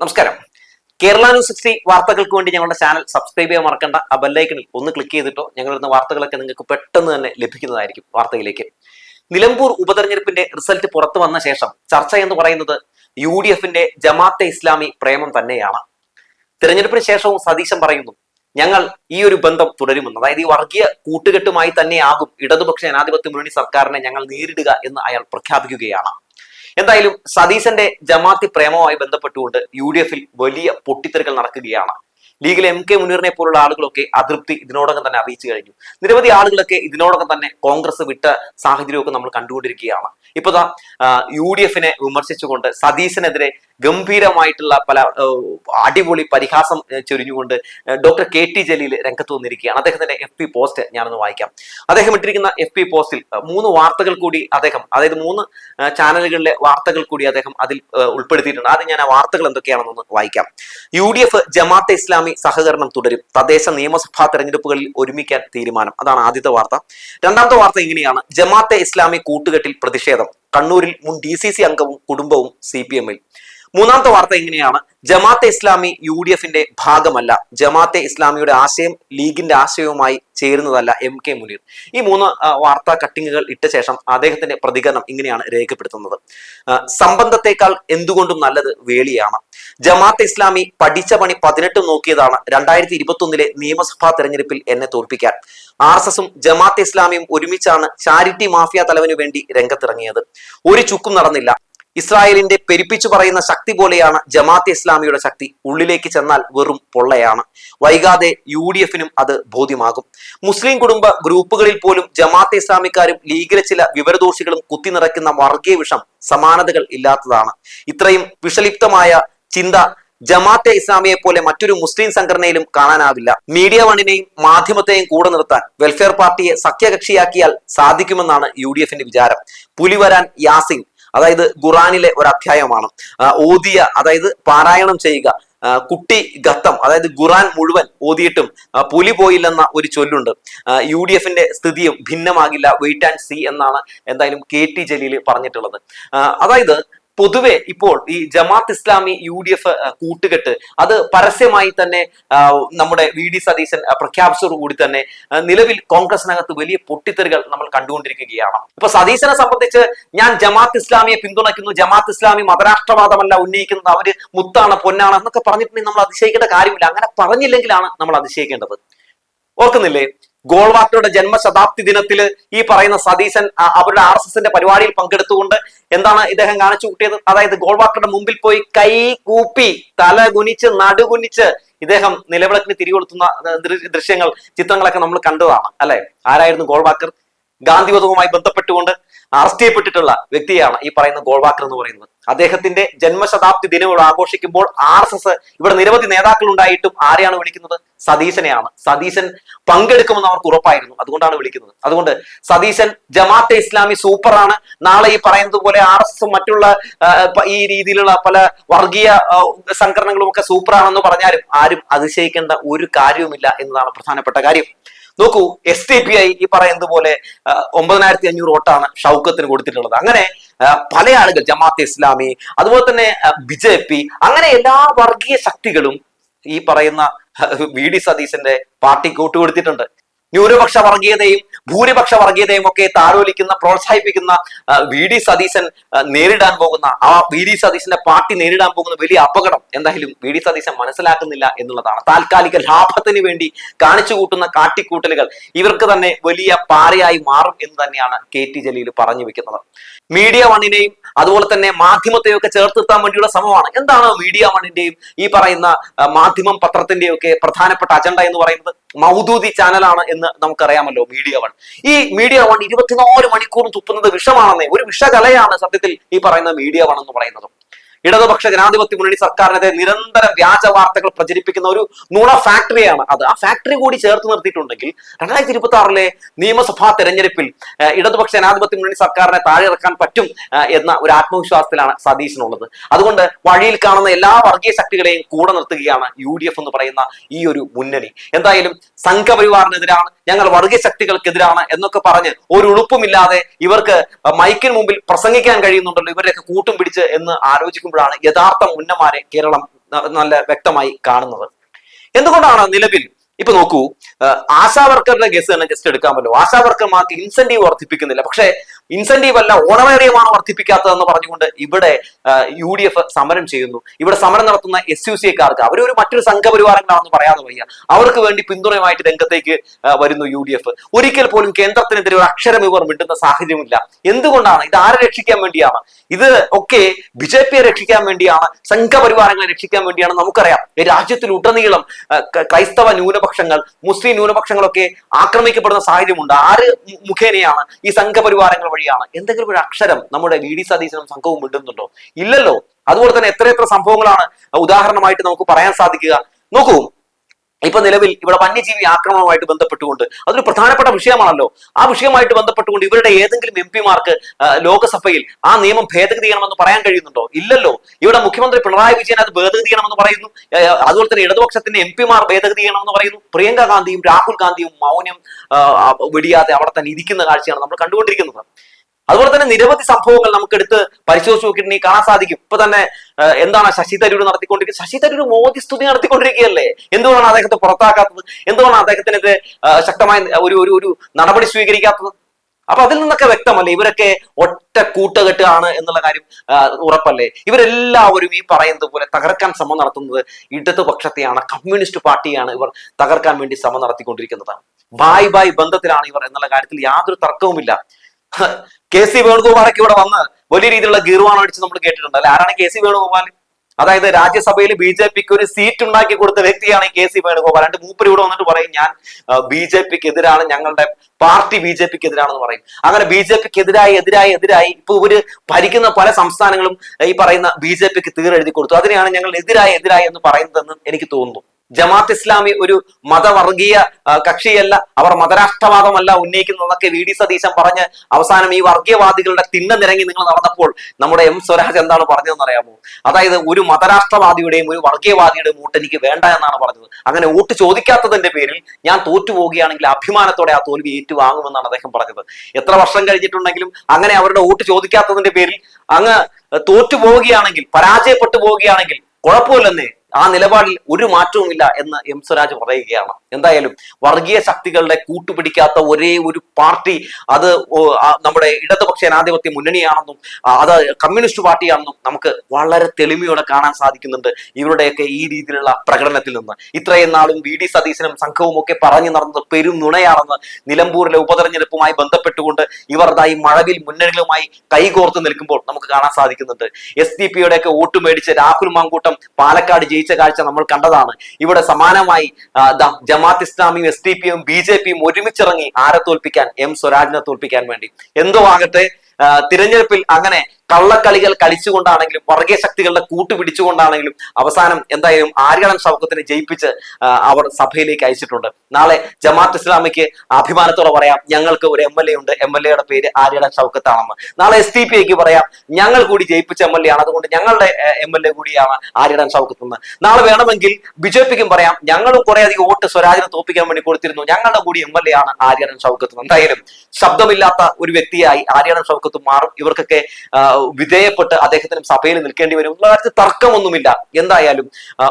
നമസ്കാരം. Kerala news sixty വാർത്തകൾക്ക് വേണ്ടി ഞങ്ങളുടെ ചാനൽ സബ്സ്ക്രൈബ് ചെയ്യാൻ മറക്കേണ്ട. ആ ബെല്ലൈക്കണിൽ ഒന്ന് ക്ലിക്ക് ചെയ്തിട്ടോ ഞങ്ങളിരുന്ന വാർത്തകളൊക്കെ നിങ്ങൾക്ക് പെട്ടെന്ന് തന്നെ ലഭിക്കുന്നതായിരിക്കും വാർത്തയിലേക്ക്. നിലമ്പൂർ ഉപതെരഞ്ഞെടുപ്പിന്റെ റിസൾട്ട് പുറത്തു വന്ന ശേഷം ചർച്ച എന്ന് പറയുന്നത് യു ഡി എഫിന്റെ ജമാഅത്തെ ഇസ്ലാമി പ്രേമം തന്നെയാണ്. തിരഞ്ഞെടുപ്പിന് ശേഷവും സതീശൻ പറയുന്നു ഞങ്ങൾ ഈ ഒരു ബന്ധം തുടരുമെന്ന്. അതായത് ഈ വർഗീയ കൂട്ടുകെട്ടുമായി തന്നെയാകും ഇടതുപക്ഷ ജനാധിപത്യ മുന്നണി സർക്കാരിനെ ഞങ്ങൾ നേരിടുക എന്ന് അയാൾ പ്രഖ്യാപിക്കുകയാണ്. എന്തായാലും സതീശന്റെ ജമാഅത്തി പ്രേമവുമായി ബന്ധപ്പെട്ടുകൊണ്ട് യു ഡി എഫിൽ വലിയ പൊട്ടിത്തെറികൾ നടക്കുകയാണ്. ലീഗിൽ എം കെ മുനീറിനെ പോലുള്ള ആളുകളൊക്കെ അതൃപ്തി ഇതിനോടകം തന്നെ അറിയിച്ചു കഴിഞ്ഞു. നിരവധി ആളുകളൊക്കെ ഇതിനോടകം തന്നെ കോൺഗ്രസ് വിട്ട സാഹചര്യമൊക്കെ നമ്മൾ കണ്ടുകൊണ്ടിരിക്കുകയാണ്. ഇപ്പൊ യു ഡി എഫിനെ വിമർശിച്ചുകൊണ്ട് സതീശനെതിരെ ഗംഭീരമായിട്ടുള്ള പല അടിപൊളി പരിഹാസം ചൊരിഞ്ഞുകൊണ്ട് ഡോക്ടർ കെ ടി ജലീൽ രംഗത്ത് വന്നിരിക്കുകയാണ്. അദ്ദേഹത്തിന്റെ എഫ് പി പോസ്റ്റ് ഞാനൊന്ന് വായിക്കാം. അദ്ദേഹം ഇട്ടിരിക്കുന്ന എഫ് പി പോസ്റ്റിൽ മൂന്ന് വാർത്തകൾ കൂടി അദ്ദേഹം അതായത് മൂന്ന് ചാനലുകളിലെ വാർത്തകൾ കൂടി അദ്ദേഹം അതിൽ ഉൾപ്പെടുത്തിയിട്ടുണ്ട്. ആദ്യം ഞാൻ ആ വാർത്തകൾ എന്തൊക്കെയാണെന്നൊന്ന് വായിക്കാം. U D F Jamaat-e Islami സഹകരണം തുടരും. തദ്ദേശ നിയമസഭാ തെരഞ്ഞെടുപ്പുകളിൽ ഒരുമിക്കാൻ തീരുമാനം. അതാണ് ആദ്യത്തെ വാർത്ത. രണ്ടാമത്തെ വാർത്ത ഇങ്ങനെയാണ്. ജമാഅത്തെ ഇസ്ലാമി കൂട്ടുകെട്ടിൽ പ്രതിഷേധം. കണ്ണൂരിൽ മുൻ ഡി സി സി അംഗവും കുടുംബവും സി പി എമ്മിൽ മൂന്നാമത്തെ വാർത്ത ഇങ്ങനെയാണ്. ജമാഅത്തെ ഇസ്ലാമി യു ഡി എഫിന്റെ ഭാഗമല്ല. ജമാഅത്തെ ഇസ്ലാമിയുടെ ആശയം ലീഗിന്റെ ആശയവുമായി ചേരുന്നതല്ല എം കെ മുനീർ. ഈ മൂന്ന് വാർത്താ കട്ടിങ്ങുകൾ ഇട്ട ശേഷം അദ്ദേഹത്തിന്റെ പ്രതികരണം ഇങ്ങനെയാണ് രേഖപ്പെടുത്തുന്നത്. സംബന്ധത്തെക്കാൾ എന്തുകൊണ്ടും നല്ലത് വേളിയാണ്. ജമാഅത്തെ ഇസ്ലാമി പഠിച്ച പണി പതിനെട്ട് നോക്കിയതാണ് രണ്ടായിരത്തി ഇരുപത്തി നിയമസഭാ തെരഞ്ഞെടുപ്പിൽ എന്നെ തോൽപ്പിക്കാൻ. ആർ എസ് എസും ജമാഅത്തെ ഇസ്ലാമിയും ഒരുമിച്ചാണ് ചാരിറ്റി മാഫിയ തലവനു വേണ്ടി രംഗത്തിറങ്ങിയത്. ഒരു ചുക്കും നടന്നില്ല. ഇസ്രായേലിന്റെ പെരുപ്പിച്ചു പറയുന്ന ശക്തി പോലെയാണ് ജമാഅത്തെ ഇസ്ലാമിയുടെ ശക്തി. ഉള്ളിലേക്ക് ചെന്നാൽ വെറും പൊള്ളയാണ്. വൈകാതെ യു ഡി എഫിനും അത് ബോധ്യമാകും. മുസ്ലിം കുടുംബ ഗ്രൂപ്പുകളിൽ പോലും ജമാഅത്തെ ഇസ്ലാമിക്കാരും ലീഗിലെ ചില വിവരദോഷികളും കുത്തി നിറയ്ക്കുന്ന വർഗീയ വിഷം സമാനതകൾ ഇല്ലാത്തതാണ്. ഇത്രയും വിഷലിപ്തമായ ചിന്ത ജമാഅത്തെ ഇസ്ലാമിയെ പോലെ മറ്റൊരു മുസ്ലിം സംഘടനയിലും കാണാനാവില്ല. മീഡിയ വണ്ണിനെയും മാധ്യമത്തെയും കൂടെ നിർത്താൻ വെൽഫെയർ പാർട്ടിയെ സഖ്യകക്ഷിയാക്കിയാൽ സാധിക്കുമെന്നാണ് യു ഡി എഫിന്റെ വിചാരം. പുലി വരാൻ യാസിൻ അതായത് ഖുറാനിലെ ഒരു അധ്യായമാണ് ഓതിയ അതായത് പാരായണം ചെയ്യുക. കുട്ടി ഗത്തം അതായത് ഖുറാൻ മുഴുവൻ ഓതിയിട്ടും പുലി പോയില്ലെന്ന ഒരു ചൊല്ലുണ്ട്. യു ഡി എഫിന്റെ സ്ഥിതിയും ഭിന്നമാകില്ല. വെയിറ്റ് ആൻഡ് സി എന്നാണ് എന്തായാലും കെ ടി ജലീൽ പറഞ്ഞിട്ടുള്ളത്. അതായത് പൊതുവെ ഇപ്പോൾ ഈ Jamaat Islami U D F കൂട്ടുകെട്ട് അത് പരസ്യമായി തന്നെ നമ്മുടെ വി ഡി സതീശൻ പ്രഖ്യാപിച്ചതോടുകൂടി തന്നെ നിലവിൽ കോൺഗ്രസിനകത്ത് വലിയ പൊട്ടിത്തെറികൾ നമ്മൾ കണ്ടുകൊണ്ടിരിക്കുകയാണ്. ഇപ്പൊ സതീശനെ സംബന്ധിച്ച് ഞാൻ ജമാത്ത് ഇസ്ലാമിയെ പിന്തുണയ്ക്കുന്നു ജമാത്ത് ഇസ്ലാമി മതരാഷ്ട്രവാദമല്ല ഉന്നയിക്കുന്നത് അവർ മുത്താണ് പൊന്നാണ് എന്നൊക്കെ പറഞ്ഞിട്ടുണ്ടെങ്കിൽ നമ്മൾ അതിശയിക്കേണ്ട കാര്യമില്ല. അങ്ങനെ പറഞ്ഞില്ലെങ്കിലാണ് നമ്മൾ അതിശയിക്കേണ്ടത്. ഓർക്കുന്നില്ലേ? ഗോൾവാക്ടറുടെ ജന്മശതാബ്ദി ദിനത്തിൽ ഈ പറയുന്ന സതീശൻ അവരുടെ ആർ എസ് എസിന്റെ പരിപാടിയിൽ പങ്കെടുത്തുകൊണ്ട് എന്താണ് ഇദ്ദേഹം കാണിച്ചു കൂട്ടിയത്? അതായത് ഗോൾവാക്കറുടെ മുമ്പിൽ പോയി കൈ കൂപ്പി തല കുനിച്ച് നടുകുനിച്ച് ഇദ്ദേഹം നിലവിളക്കിന് തിരികൊളുത്തുന്ന ദൃശ്യങ്ങൾ ചിത്രങ്ങളൊക്കെ നമ്മൾ കണ്ടതാണ് അല്ലെ? ആരായിരുന്നു ഗോൾവാക്കർ? ഗാന്ധിവധവുമായി ബന്ധപ്പെട്ടുകൊണ്ട് അറസ്റ്റ് ചെയ്യപ്പെട്ടിട്ടുള്ള വ്യക്തിയാണ് ഈ പറയുന്ന ഗോൾവാക്കർ എന്ന് പറയുന്നത്. അദ്ദേഹത്തിന്റെ ജന്മശതാബ്ദി ദിനം ഇവിടെ ആഘോഷിക്കുമ്പോൾ ആർ എസ് എസ് ഇവിടെ നിരവധി നേതാക്കൾ ഉണ്ടായിട്ടും ആരെയാണ് വിളിക്കുന്നത്? സതീശനെയാണ്. സതീശൻ പങ്കെടുക്കുമെന്ന് അവർക്ക് ഉറപ്പായിരുന്നു. അതുകൊണ്ടാണ് വിളിക്കുന്നത്. അതുകൊണ്ട് സതീശൻ ജമാഅത്തെ ഇസ്ലാമി സൂപ്പറാണ്. നാളെ ഈ പറയുന്നത് പോലെ ആർ എസ് എസും മറ്റുള്ള ഈ രീതിയിലുള്ള പല വർഗീയ സംഘടനകളും ഒക്കെ സൂപ്പറാണെന്ന് പറഞ്ഞാലും ആരും അതിശയിക്കേണ്ട ഒരു കാര്യവുമില്ല എന്നതാണ് പ്രധാനപ്പെട്ട കാര്യം. നോക്കൂ എസ് ടി പി ഐ ഈ പറയുന്നത് പോലെ ഒമ്പതിനായിരത്തി അഞ്ഞൂറ് വോട്ടാണ് ഷൗക്കത്തിന് കൊടുത്തിട്ടുള്ളത്. അങ്ങനെ പല ആളുകൾ ജമാഅത്തെ ഇസ്ലാമി അതുപോലെ തന്നെ ബി ജെ പി അങ്ങനെ എല്ലാ വർഗീയ ശക്തികളും ഈ പറയുന്ന വി ഡി സതീശന്റെ പാർട്ടി കൂട്ടുകൊടുത്തിട്ടുണ്ട് ന്യൂനപക്ഷ വർഗീയതയും ഭൂരിപക്ഷ വർഗീയതയും ഒക്കെ താരോലിക്കുന്ന പ്രോത്സാഹിപ്പിക്കുന്ന വി. ഡി. സതീശൻ നേരിടാൻ പോകുന്ന ആ വി. ഡി. സതീശന്റെ പാർട്ടി നേരിടാൻ പോകുന്ന വലിയ അപകടം എന്തായാലും വി. ഡി. സതീശൻ മനസ്സിലാക്കുന്നില്ല എന്നുള്ളതാണ്. താൽക്കാലിക ലാഭത്തിന് വേണ്ടി കാണിച്ചു കൂട്ടുന്ന കാട്ടിക്കൂട്ടലുകൾ ഇവർക്ക് തന്നെ വലിയ പാറയായി മാറും എന്ന് തന്നെയാണ് കെ. ടി. ജലീൽ പറഞ്ഞു വെക്കുന്നത്. മീഡിയ വണ്ണിനെയും അതുപോലെ തന്നെ മാധ്യമത്തെയും ഒക്കെ ചേർത്ത് നിർത്താൻ വേണ്ടിയുള്ള ശ്രമമാണ്. എന്താണ് മീഡിയ വണ്ണിന്റെയും ഈ പറയുന്ന മാധ്യമം പത്രത്തിന്റെയും ഒക്കെ പ്രധാനപ്പെട്ട അജണ്ട എന്ന് പറയുന്നത്? മൗദൂദി ചാനലാണ് എന്ന് നമുക്കറിയാമല്ലോ മീഡിയ വൺ. ഈ മീഡിയ വൺ ഇരുപത്തിനാല് മണിക്കൂറും തുപ്പുന്നത് വിഷമാണെന്നേ ഒരു വിഷകലയാണ് സത്യത്തിൽ ഈ പറയുന്ന മീഡിയ വൺ എന്ന് പറയുന്നത്. ഇടതുപക്ഷ ജനാധിപത്യ മുന്നണി സർക്കാരിനെതിരെ നിരന്തരം വ്യാജ വാർത്തകൾ പ്രചരിപ്പിക്കുന്ന ഒരു നുണ ഫാക്ടറിയാണ് അത്. ആ ഫാക്ടറി കൂടി ചേർത്ത് നിർത്തിയിട്ടുണ്ടെങ്കിൽ രണ്ടായിരത്തി ഇരുപത്തി ആറിലെ നിയമസഭാ തെരഞ്ഞെടുപ്പിൽ ഇടതുപക്ഷ ജനാധിപത്യ മുന്നണി സർക്കാരിനെ താഴെ ഇറക്കാൻ പറ്റും എന്ന ഒരു ആത്മവിശ്വാസത്തിലാണ് സതീശനുള്ളത്. അതുകൊണ്ട് വഴിയിൽ കാണുന്ന എല്ലാ വർഗീയ ശക്തികളെയും കൂടെ നിർത്തുകയാണ് യു എന്ന് പറയുന്ന ഈ ഒരു മുന്നണി. എന്തായാലും സംഘപരിവാറിനെതിരാണ് ഞങ്ങൾ വർഗീയ ശക്തികൾക്കെതിരാണ് എന്നൊക്കെ പറഞ്ഞ് ഒരു ഉളുപ്പുമില്ലാതെ ഇവർക്ക് മൈക്കിന് മുമ്പിൽ പ്രസംഗിക്കാൻ കഴിയുന്നുണ്ടല്ലോ ഇവരെയൊക്കെ കൂട്ടും പിടിച്ച് എന്ന് ആലോചിക്കുമ്പോഴാണ് യഥാർത്ഥ മുന്നമാരെ കേരളം നല്ല വ്യക്തമായി കാണുന്നത്. എന്തുകൊണ്ടാണ് നിലവിൽ ഇപ്പൊ നോക്കൂ ആശാവർക്കറിന്റെ കേസ് തന്നെ ജസ്റ്റ് എടുക്കാമല്ലോ ആശാ വർക്കർമാർക്ക് ഇൻസെന്റീവ് വർദ്ധിപ്പിക്കുന്നില്ല. പക്ഷേ ഇൻസെന്റീവ് അല്ല ഓണറേറിയമാണ് വർദ്ധിപ്പിക്കാത്തതെന്ന് പറഞ്ഞുകൊണ്ട് ഇവിടെ യു ഡി എഫ് സമരം ചെയ്യുന്നു. ഇവിടെ സമരം നടത്തുന്ന എസ് യു സി കാർക്ക് അവരൊരു മറ്റൊരു സംഘപരിവാരങ്ങളാണെന്ന് പറയാതെ വയ്യ. അവർക്ക് വേണ്ടി പിന്തുണയുമായിട്ട് രംഗത്തേക്ക് വരുന്നു യു ഡി എഫ് ഒരിക്കൽ പോലും കേന്ദ്രത്തിനെതിരെ ഒരു അക്ഷരം ഇവർ മിണ്ടുന്ന സാഹചര്യമില്ല. എന്തുകൊണ്ടാണ്? ഇത് ആരെ രക്ഷിക്കാൻ വേണ്ടിയാണ്? ഇത് ഒക്കെ ബി ജെ പിയെ രക്ഷിക്കാൻ വേണ്ടിയാണ് സംഘപരിവാരങ്ങളെ രക്ഷിക്കാൻ വേണ്ടിയാണ് നമുക്കറിയാം. രാജ്യത്തിലുടനീളം ക്രൈസ്തവ ന്യൂനപക്ഷങ്ങൾ മുസ്ലിം ന്യൂനപക്ഷങ്ങളൊക്കെ ആക്രമിക്കപ്പെടുന്ന സാഹചര്യമുണ്ട്. ആര് മുഖേനയാണ് ഈ സംഘപരിവാരങ്ങൾ വഴിയാണ്. എന്തെങ്കിലും ഒരു അക്ഷരം നമ്മുടെ വി ഡി സതീശനും സംഘവും വിടുന്നുണ്ടോ ഇല്ലല്ലോ. അതുപോലെ തന്നെ എത്ര എത്ര സംഭവങ്ങളാണ് ഉദാഹരണമായിട്ട് നമുക്ക് പറയാൻ സാധിക്കുക. നോക്കൂ ഇപ്പൊ നിലവിൽ ഇവിടെ വന്യജീവി ആക്രമണവുമായിട്ട് ബന്ധപ്പെട്ടുകൊണ്ട് അതൊരു പ്രധാനപ്പെട്ട വിഷയമാണല്ലോ. ആ വിഷയമായിട്ട് ബന്ധപ്പെട്ടുകൊണ്ട് ഇവരുടെ ഏതെങ്കിലും എം പിമാർക്ക് ലോകസഭയിൽ ആ നിയമം ഭേദഗതി ചെയ്യണമെന്ന് പറയാൻ കഴിയുന്നുണ്ടോ? ഇല്ലല്ലോ. ഇവിടെ മുഖ്യമന്ത്രി പിണറായി വിജയൻ അത് ഭേദഗതി ചെയ്യണമെന്ന് പറയുന്നു. അതുപോലെ തന്നെ ഇടതുപക്ഷത്തിന്റെ എം പിമാർ ഭേദഗതി ചെയ്യണമെന്ന് പറയുന്നു. പ്രിയങ്ക ഗാന്ധിയും രാഹുൽ ഗാന്ധിയും മൗനം വെടിയാതെ അവിടെ തന്നെ ഇരിക്കുന്ന കാഴ്ചയാണ് നമ്മൾ കണ്ടുകൊണ്ടിരിക്കുന്നത്. അതുപോലെ തന്നെ നിരവധി സംഭവങ്ങൾ നമുക്ക് എടുത്ത് പരിശോധിച്ച് നോക്കിയിട്ടുണ്ടെങ്കിൽ കാണാൻ സാധിക്കും. ഇപ്പൊ തന്നെ എന്താണ് ശശി തരൂർ നടത്തിക്കൊണ്ടിരിക്കുന്നത് ശശി തരൂർ മോദി സ്തുതി നടത്തിക്കൊണ്ടിരിക്കുകയല്ലേ? എന്തുകൊണ്ടാണ് അദ്ദേഹത്തെ പുറത്താക്കാത്തത്? എന്തുകൊണ്ടാണ് അദ്ദേഹത്തിനെതിരെ ശക്തമായ ഒരു ഒരു ഒരു നടപടി സ്വീകരിക്കാത്തത്? അപ്പൊ അതിൽ നിന്നൊക്കെ വ്യക്തമല്ലേ? ഇവരൊക്കെ ഒറ്റ കൂട്ടുകെട്ടാണ് എന്നുള്ള കാര്യം ഉറപ്പല്ലേ? ഇവരെല്ലാവരും ഈ പറയുന്നത് പോലെ തകർക്കാൻ ശ്രമം നടത്തുന്നത് ഇടതുപക്ഷത്തെയാണ് കമ്മ്യൂണിസ്റ്റ് പാർട്ടിയാണ് ഇവർ തകർക്കാൻ വേണ്ടി ശ്രമം നടത്തിക്കൊണ്ടിരിക്കുന്നതാണ്. ബായ് ബായ് ബന്ധത്തിലാണ് ഇവർ എന്നുള്ള കാര്യത്തിൽ യാതൊരു തർക്കവുമില്ല. കെ സി വേണുഗോപാലൊക്കെ ഇവിടെ വന്ന് വലിയ രീതിയിലുള്ള ഗീർവാണം അടിച്ച് നമ്മൾ കേട്ടിട്ടുണ്ട്. അല്ലെ? ആരാണ് കെ സി വേണുഗോപാൽ അതായത് രാജ്യസഭയിൽ ബി ജെ പിക്ക് ഒരു സീറ്റ് ഉണ്ടാക്കി കൊടുത്ത വ്യക്തിയാണ് കെ സി വേണുഗോപാൽ. എന്റെ മൂപ്പര് ഇവിടെ വന്നിട്ട് പറയും ഞാൻ ബി ജെ പിക്ക് എതിരാണ് ഞങ്ങളുടെ പാർട്ടി ബി ജെ പിക്ക് എതിരാണെന്ന് പറയും. അങ്ങനെ ബി ജെ പിക്ക് എതിരായി എതിരായി എതിരായി ഇപ്പൊ ഇവർ ഭരിക്കുന്ന പല സംസ്ഥാനങ്ങളും ഈ പറയുന്ന ബി ജെ പിക്ക് തീരെഴുതി കൊടുത്തു. അതിനെയാണ് ഞങ്ങൾ എതിരായി എതിരായി എന്ന് പറയുന്നതെന്ന് എനിക്ക് തോന്നുന്നു. ജമാഅത്ത് ഇസ്ലാമി ഒരു മതവർഗീയ കക്ഷിയല്ല അവർ മതരാഷ്ട്രവാദമല്ല ഉന്നയിക്കുന്നതൊക്കെ വി ഡി സതീശൻ പറഞ്ഞ് അവസാനം ഈ വർഗീയവാദികളുടെ തിന്ന നിരങ്ങി നിങ്ങൾ നടന്നപ്പോൾ നമ്മുടെ എം സ്വരാജ് എന്താണ് പറഞ്ഞതെന്ന് അറിയാമോ? അതായത് ഒരു മതരാഷ്ട്രവാദിയുടെയും ഒരു വർഗീയവാദിയുടെയും വോട്ട് എനിക്ക് വേണ്ട എന്നാണ് പറഞ്ഞത്. അങ്ങനെ വോട്ട് ചോദിക്കാത്തതിന്റെ പേരിൽ ഞാൻ തോറ്റു പോവുകയാണെങ്കിൽ അഭിമാനത്തോടെ ആ തോൽവി ഏറ്റുവാങ്ങുമെന്നാണ് അദ്ദേഹം പറഞ്ഞത്. എത്ര വർഷം കഴിഞ്ഞിട്ടുണ്ടെങ്കിലും അങ്ങനെ അവരുടെ വോട്ട് ചോദിക്കാത്തതിന്റെ പേരിൽ അങ്ങ് തോറ്റു പോവുകയാണെങ്കിൽ പരാജയപ്പെട്ടു പോവുകയാണെങ്കിൽ കുഴപ്പമില്ലെന്നേ. ആ നിലപാടിൽ ഒരു മാറ്റവുമില്ല എന്ന് എം സ്വരാജ് പറയുകയാണ്. എന്തായാലും വർഗീയ ശക്തികളുടെ കൂട്ടുപിടിക്കാത്ത ഒരേ ഒരു പാർട്ടി അത് നമ്മുടെ ഇടതുപക്ഷ ജനാധിപത്യ മുന്നണിയാണെന്നും അത് കമ്മ്യൂണിസ്റ്റ് പാർട്ടിയാണെന്നും നമുക്ക് വളരെ തെളിമയോടെ കാണാൻ സാധിക്കുന്നുണ്ട് ഇവരുടെയൊക്കെ ഈ രീതിയിലുള്ള പ്രകടനത്തിൽ നിന്ന്. ഇത്രയും നാളും വി ഡി സതീശനും സംഘവും ഒക്കെ പറഞ്ഞു നടന്നത് പെരും നുണയാണെന്ന് നിലമ്പൂരിലെ ഉപതെരഞ്ഞെടുപ്പുമായി ബന്ധപ്പെട്ടുകൊണ്ട് ഇവർ ഈ മഴവിൽ മുന്നണികളുമായി കൈകോർത്ത് നിൽക്കുമ്പോൾ നമുക്ക് കാണാൻ സാധിക്കുന്നുണ്ട്. എസ് ഡി പിയുടെ ഒക്കെ വോട്ട് മേടിച്ച് രാഹുൽ മാങ്കൂട്ടം പാലക്കാട് ജയിച്ച കാഴ്ച നമ്മൾ കണ്ടതാണ്. ഇവിടെ സമാനമായി ജമാഅത്ത് ഇസ്ലാമിയും എസ് ഡി പിയും ബി ജെ പിയും ഒരുമിച്ചിറങ്ങി ആരെ തോൽപ്പിക്കാൻ? എം സ്വരാജിനെ തോൽപ്പിക്കാൻ വേണ്ടി. എന്തോ ആകട്ടെ തിരഞ്ഞെടുപ്പിൽ അങ്ങനെ കള്ളക്കളികൾ കളിച്ചുകൊണ്ടാണെങ്കിലും വർഗീയ ശക്തികളുടെ കൂട്ടുപിടിച്ചുകൊണ്ടാണെങ്കിലും അവസാനം എന്തായാലും ആര്യടൻ ഷൗക്കത്തിനെ ജയിപ്പിച്ച് അവർ സഭയിലേക്ക് അയച്ചിട്ടുണ്ട്. നാളെ ജമാഅത്ത് ഇസ്ലാമിക്ക് അഭിമാനത്തോടെ പറയാം ഞങ്ങൾക്ക് ഒരു എം എൽ എ ഉണ്ട്. എം എൽ എയുടെ പേര് ആര്യടൻ ഷൗക്കത്താണെന്ന് നാളെ എസ് ടി പി ഐക്ക് പറയാം ഞങ്ങൾ കൂടി ജയിപ്പിച്ച എം എൽ എ ആണ്. അതുകൊണ്ട് ഞങ്ങളുടെ എം എൽ എ കൂടിയാണ് ആര്യടൻ ഷൗക്കത്ത് എന്ന് നാളെ വേണമെങ്കിൽ ബി ജെ പിക്കും പറയാം ഞങ്ങളും കുറെ അധികം വോട്ട് സ്വരാജിനെ തോപ്പിക്കാൻ വേണ്ടി കൊടുത്തിരുന്നു. ഞങ്ങളുടെ കൂടി എം എൽ എ ആണ് ആര്യടൻ ഷൗക്കത്ത് എന്തായാലും ശബ്ദമില്ലാത്ത ഒരു വ്യക്തിയായി ആര്യടൻ ഷൗക്കത്ത് മാറും. ഇവർക്കൊക്കെ വിധേയപ്പെട്ട് അദ്ദേഹത്തിനും സഭയിൽ നിൽക്കേണ്ടി വരും കാര്യത്തിൽ തർക്കമൊന്നുമില്ല. എന്തായാലും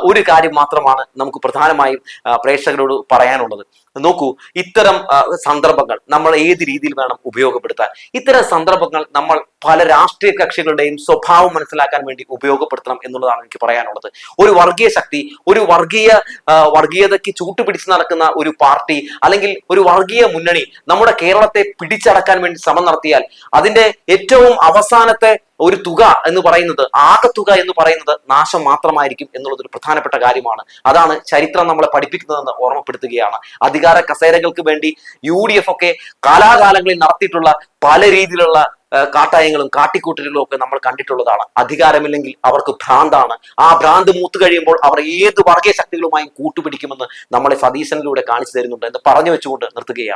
ഒരു കാര്യം മാത്രമാണ് നമുക്ക് പ്രധാനമായും പ്രേക്ഷകരോട് പറയാനുള്ളത്. നോക്കൂ ഇത്തരം സന്ദർഭങ്ങൾ നമ്മൾ ഏത് രീതിയിൽ വേണം ഉപയോഗപ്പെടുത്താൻ? ഇത്തരം സന്ദർഭങ്ങൾ നമ്മൾ പല രാഷ്ട്രീയ കക്ഷികളുടെയും സ്വഭാവം മനസ്സിലാക്കാൻ വേണ്ടി ഉപയോഗപ്പെടുത്തണം എന്നുള്ളതാണ് എനിക്ക് പറയാനുള്ളത്. ഒരു വർഗീയ ശക്തി ഒരു വർഗീയ വർഗീയതയ്ക്ക് ചൂട്ടുപിടിച്ച് നടക്കുന്ന ഒരു പാർട്ടി അല്ലെങ്കിൽ ഒരു വർഗീയ മുന്നണി നമ്മുടെ കേരളത്തെ പിടിച്ചടക്കാൻ വേണ്ടി ശ്രമം നടത്തിയാൽ അതിന്റെ ഏറ്റവും അവസാനത്തെ ഒരു തുക എന്ന് പറയുന്നത് ആകെ തുക എന്ന് പറയുന്നത് നാശം മാത്രമായിരിക്കും എന്നുള്ളത് ഒരു പ്രധാനപ്പെട്ട കാര്യമാണ്. അതാണ് ചരിത്രം നമ്മളെ പഠിപ്പിക്കുന്നതെന്ന് ഓർമ്മപ്പെടുത്തുകയാണ്. അധികാര കസേരകൾക്ക് വേണ്ടി യു ഡി എഫ് ഒക്കെ കാലാകാലങ്ങളിൽ നടത്തിയിട്ടുള്ള പല രീതിയിലുള്ള കാട്ടായങ്ങളും കാട്ടിക്കൂട്ടലുകളും ഒക്കെ നമ്മൾ കണ്ടിട്ടുള്ളതാണ്. അധികാരമില്ലെങ്കിൽ അവർക്ക് ഭ്രാന്താണ്. ആ ഭ്രാന്ത് മൂത്തു കഴിയുമ്പോൾ അവർ ഏത് വർഗീയ ശക്തികളുമായും കൂട്ടുപിടിക്കുമെന്ന് നമ്മളെ സതീശനിലൂടെ കാണിച്ചു തരുന്നുണ്ട് എന്ന് പറഞ്ഞു വെച്ചുകൊണ്ട് നിർത്തുകയാണ്.